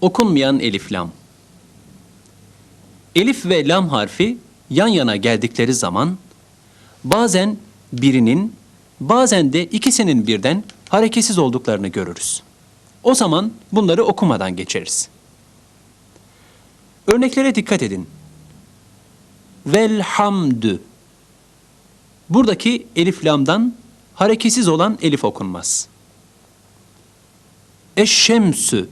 Okunmayan elif lam. Elif ve lam harfi yan yana geldikleri zaman bazen birinin bazen de ikisinin birden hareketsiz olduklarını görürüz. O zaman bunları okumadan geçeriz. Örneklere dikkat edin. Velhamdü. Buradaki elif lamdan hareketsiz olan elif okunmaz. Eşşemsü.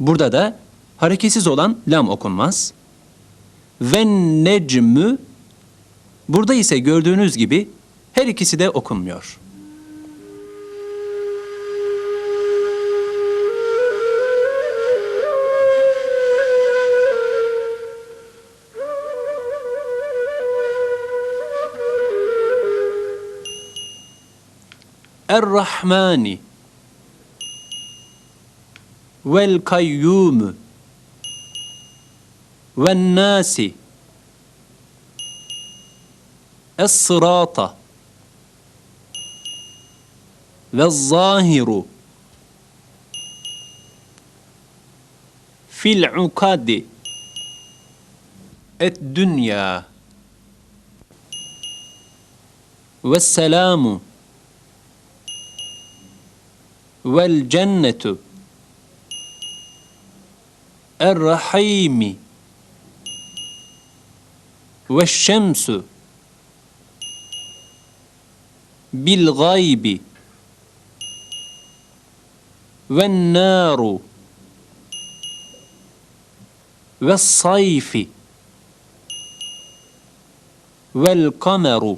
Burada da hareketsiz olan lam okunmaz. Ve necmü. Burada ise gördüğünüz gibi her ikisi de okunmuyor. Er-Rahmani والقيوم والناس الصراط والظاهر في العقاد الدنيا والسلام والجنة الرحيم والشمس بالغيب والنار والصيف والقمر